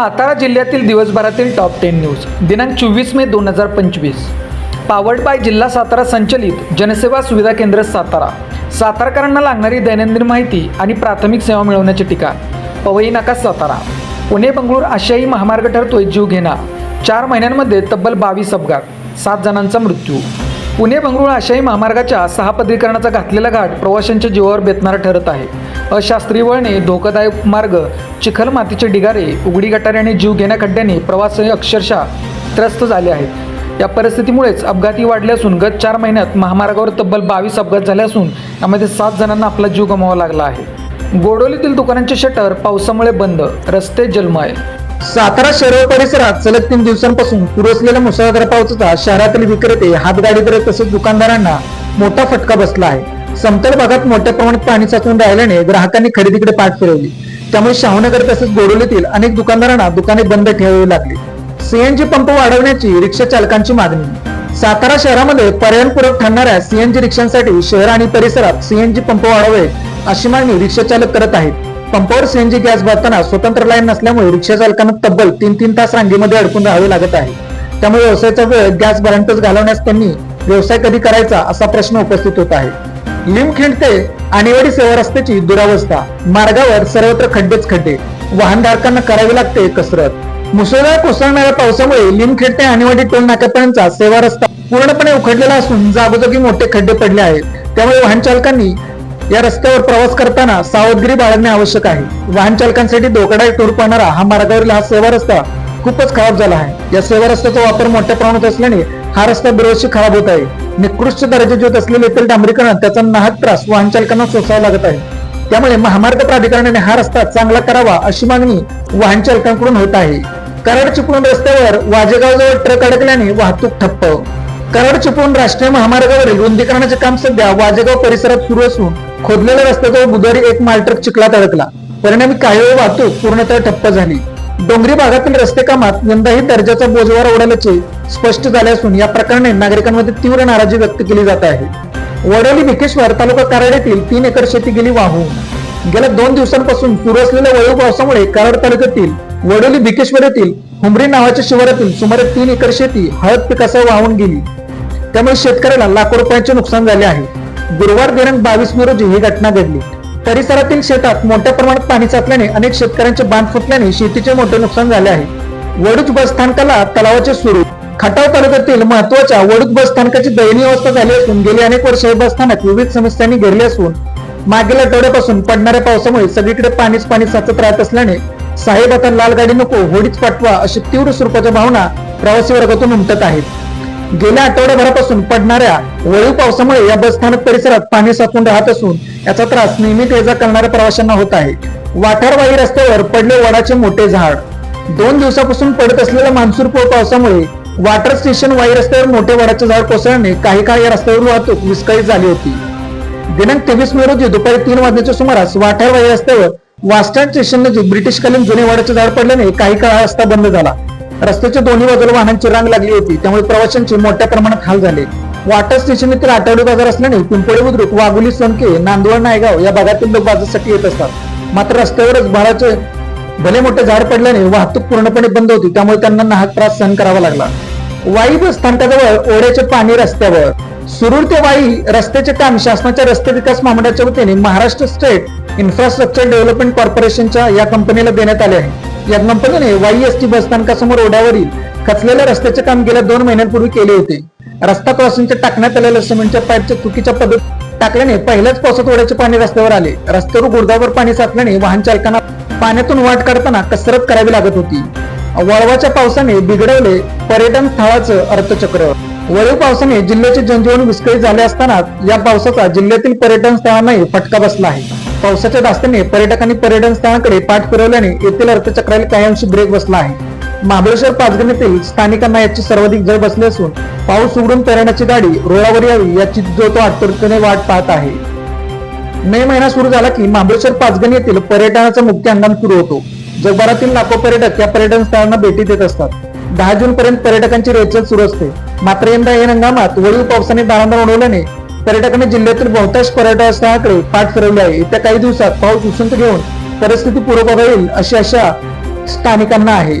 सातारा जिल्ह्यातील दिवसभरातील top ten news दिनांक चोवीस मे दोन हजार पंचवीस. पावर्ड बाय जिल्हा सातारा संचलित जनसेवा सुविधा केंद्र सातारा. सातारकरांना लागणारी दैनंदिन माहिती आणि प्राथमिक सेवा मिळवण्याचे ठिकाण पवई नाका सातारा. पुणे बंगळूर आशियाई महामार्ग ठरतोय जीव घेणा. चार महिन्यांमध्ये तब्बल बावीस अपघात. सात जणांचा मृत्यू. पुणे बंगळूर आशियाई महामार्गाच्या सहा पदरीकरणाचा घातलेला घाट प्रवाशांच्या जीवावर बेतणारा ठरत आहे. अशास्त्रीय वळणे धोकादायक मार्ग चिखल मातीचे ढिगारे उघडी गटारे आणि जीव घेण्या खड्ड्याने प्रवासी अक्षरशः त्रस्त झाले आहेत. या परिस्थितीमुळेच अपघाती वाढले असून गत चार महिन्यात महामार्गावर तब्बल बावीस अपघात झाले असून यामध्ये सात जणांना आपला जीव गमावा लागला आहे. गोडोलीतील दुकानांचे शटर पावसामुळे बंद रस्ते जलमय. सातारा शहर परिसरात सलग तीन दिवसांपासून सुरू असलेल्या मुसळधार पावसाचा शहरातील विक्रेते हातगाडीकडे तसेच दुकानदारांना मोठा फटका बसला आहे. समतल भागात मोठ्या प्रमाणात पाणी साचून राहिल्याने ग्राहकांनी खरेदीकडे पाठ फिरवली. त्यामुळे शाहूनगर तसेच गोडोलीतील अनेक दुकानदारांना दुकाने बंद ठेवावी लागली. सीएनजी पंप वाढवण्याची रिक्षा चालकांची मागणी. सातारा शहरामध्ये पर्यायपूरक ठरणाऱ्या सीएनजी रिक्षांसाठी शहर आणि परिसरात सीएनजी पंप वाढावे अशी मागणी रिक्षा चालक करत आहेत. पंपावर सीएनजी गॅस भरताना स्वतंत्र लाईन नसल्यामुळे रिक्षा चालकांना तब्बल तीन तीन तास रांगेमध्ये अडकून राहावे लागत आहे. त्यामुळे व्यवसायाचा वेळ गॅस भरांतच घालवण्यास त्यांनी व्यवसाय कधी करायचा असा प्रश्न उपस्थित होत आहे. लिमखिंड ते आणीवाडी सेवा रस्त्याची दुरावस्था. मार्गावर सर्वत्र खड्डेच खड्डे. वाहनधारकांना करावी लागते कसरत. मुसळधार कोसळणाऱ्या पावसामुळे लिमखेड ते आणीवाडी टोल नाक्यापर्यंतचा सेवा रस्ता पूर्णपणे उखडलेला असून जागोजागी मोठे खड्डे पडले आहेत. त्यामुळे वाहन चालकांनी या रस्त्यावर प्रवास करताना सावधगिरी बाळगणे आवश्यक आहे. वाहन चालकांसाठी धोकादायक टूर पाहणारा हा मार्गावरील हा सेवा रस्ता खूपच खराब झाला आहे. या सेवा रस्त्याचा वापर मोठ्या प्रमाणात असल्याने हा रस्ता दरवर्षी खराब होत आहे. निकृष्ट दर्जाचे होत असलेले येथील डांबरीकरण त्याचा नाहक त्रास वाहन चालकांना सोसावा लागत आहे. त्यामुळे महामार्ग प्राधिकरणाने हा रस्ता चांगला करावा अशी मागणी वाहन चालकांकडून होत आहे. कराड चिपळूण रस्त्यावर वाजेगावजवळ ट्रक अडकल्याने वाहतूक ठप्प. कराड चिपळूण राष्ट्रीय महामार्गावरील रुंदीकरणाचे काम सध्या वाजेगाव परिसरात सुरू असून खोदलेल्या रस्त्याजवळ बुधवारी एक मालट्रक चिखलात अडकला. परिणामी काही वेळ वाहतूक पूर्णतः ठप्प झाली. डोंगरी भागातील रस्ते कामात यंदाही दर्जाचा बोजवार ओढल्याचे स्पष्ट झाले असून या प्रकरणी नागरिकांमध्ये तीव्र नाराजी व्यक्त केली जात आहे. वडोली भिकेश्वर तालुका कराड येथील तीन एकर शेती गेली वाहून. गेल्या दोन दिवसांपासून सुरू असलेल्या वळू पावसामुळे कराड तालुक्यातील वडोली भिकेश्वर येथील हुमरी नावाच्या शिवारातील सुमारे तीन एकर शेती हळद पिकासह वाहून गेली. त्यामुळे शेतकऱ्याला लाखो रुपयांचे नुकसान झाले आहे. गुरुवार दिनांक बावीस मे रोजी ही घटना घडली. परिसरातील शेतात मोठ्या प्रमाणात पाणी साचल्याने अनेक शेतकऱ्यांचे बांध फुटल्याने शेतीचे मोठे नुकसान झाले आहे. वडूज बस स्थानकाला तलावाचे सुरू खटाव तालुक्यातील महत्त्वाच्या वडूज बस स्थानकाची दयनीय अवस्था झाली असून गेली अनेक वर्ष हे बस स्थानक विविध समस्यांनी घेरले असून मागील आठवड्यापासून पडणाऱ्या पावसामुळे सगळीकडे पाणीच पाणी साचत राहत असल्याने साहेब आता लाल गाडी नको होडीच पाठवा अशी तीव्र स्वरूपाच्या भावना प्रवासी वर्गातून उमटत आहेत. गेल्या आठवड्याभरापासून पडणाऱ्या वळीव पावसामुळे या बस स्थानक परिसरात पाणी साचून राहत असून याचा त्रास नियमित ये जा करणाऱ्या प्रवाशांना होत आहे. वाठारवाही रस्त्यावर पडले वडाचे मोठे झाड. दोन दिवसापासून पडत असलेल्या मान्सूरपूर पावसामुळे वाटर स्टेशन वाई रस्त्यावर मोठे वडाचे झाड कोसळणे काही काळ या रस्त्यावर वाहतूक विस्कळीत झाली होती. दिनांक तेवीस मे रोजी दुपारी तीन वाजण्याच्या सुमारास वाठारवाही रस्त्यावर वास्टर्न स्टेशन नजीक ब्रिटिशकालीन जुने वडाचे झाड पडल्याने काही काळ रस्ता बंद झाला. रस्त्याच्या दोन्ही बाजूला वाहनांची रांग लागली होती त्यामुळे प्रवाशांचे मोठ्या प्रमाणात हाल झाले. वाटर स्टेशन येथील आठवडी बाजार असल्याने पिंपळे बुद्रुक वाघोली सोनके नांदवळ नायगाव या भागातील लोक बाजारसाठी येत असतात. मात्र रस्त्यावरच बाळाचे भले मोठे झाड पडल्याने वाहतूक पूर्णपणे बंद होती त्यामुळे त्यांना नाहक त्रास सहन करावा लागला. वाई बस स्थानकाजवळ ओढ्याचे पाणी रस्त्यावर. सुरूर ते वाई रस्त्याचे काम शासनाच्या रस्ते विकास महामंडळाच्या वतीने महाराष्ट्र स्टेट इन्फ्रास्ट्रक्चर डेव्हलपमेंट कॉर्पोरेशनच्या या कंपनीला देण्यात आले आहे. या कंपनीने वाई एस टी बस स्थानकासमोर ओढ्यावरील खचलेल्या रस्त्याचे काम गेल्या दोन महिन्यांपूर्वी केले होते. रस्ता क्रॉसिंगच्या टाकण्यात आलेल्या सिमेंटच्या पाईपच्या चुकीच्या पद्धत टाकल्याने पहिल्याच पावसात ओढ्याचे पाणी रस्त्यावर आले. रस्त्यावर गुडदावर पाणी साचल्याने वाहन चालकांना पाण्यातून वाट काढताना कसरत करावी लागत होती. वळवाच्या पावसाने बिघडवले पर्यटन स्थळाचं अर्थचक्र. वळीव पावसाने जिल्ह्याचे जनजीवन विस्कळीत झाले असताना या पावसाचा जिल्ह्यातील पर्यटन स्थळांनाही फटका बसला आहे. पावसाच्या दास्त्याने पर्यटकांनी पर्यटन स्थळांकडे पाठ फिरवल्याने येथील अर्थचक्राला काही अंशी ब्रेक बसला आहे. महाबळेश्वर पाचगण स्थानिकांना याची सर्वाधिक जळ बसली असून पाऊस उघडून पर्यटनाची गाडी रोडावर यावी याची जो तो आतुरतेने वाट पाहत आहे. मे महिना सुरू झाला की महाबळेश्वर पाचगणी येथील पर्यटनाचा मुख्य हंगाम सुरू होतो. जगभरातील लाखो पर्यटक या पर्यटन स्थळांना भेटी देत असतात. दहा जून पर्यंत पर्यटकांची रेलचेल सुरू असते. मात्र यंदा या हंगामात वळीव पावसाने दारांदार उडवल्याने पर्यटकांनी जिल्ह्यातील बहुतांश पर्यटन स्थळाकडे पाठ फिरवली आहे. येत्या काही दिवसात पाऊस उसंत घेऊन परिस्थिती पूर्वपदावर येईल अशी आशा स्थानिकांना आहे.